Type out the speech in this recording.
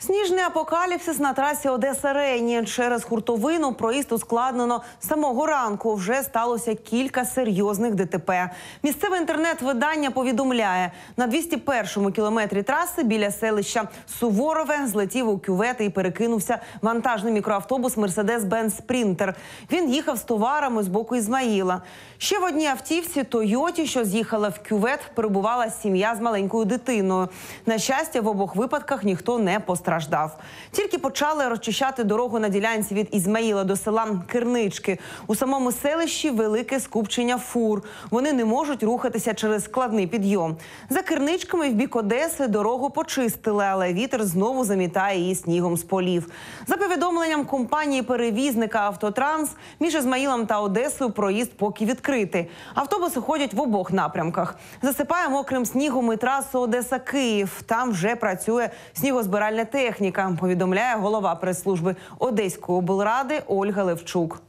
Сніжний апокаліпсис на трасі Одеса Рейні через хуртовину проїзд ускладнено самого ранку. Вже сталося кілька серйозних ДТП. Місцеве інтернет-видання повідомляє на 201-му кілометрі траси біля селища Суворове злетів у кювет і перекинувся вантажний мікроавтобус Мерседес-Бенz Спрінтер. Він їхав з товарами з боку Ізмаїла. Ще в одній автівці Тойоті, що з'їхала в кювет, перебувала сім'я з маленькою дитиною. На щастя, в обох випадках ніхто не постраждав. Тільки почали розчищати дорогу на ділянці від Ізмаїла до села Кирнички. У самому селищі велике скупчення фур. Вони не можуть рухатися через складний підйом. За Кирничками в бік Одеси дорогу почистили, але вітер знову замітає її снігом з полів. За повідомленням компанії перевізника Автотранс між Ізмаїлом та Одесою проїзд поки відкритий. Автобуси ходять в обох напрямках. Засипає мокрим снігом і трасу Одеса-Київ. Там вже працює снігозбиральна техніка. Повідомляє голова прес-служби Одеської облради Ольга Левчук.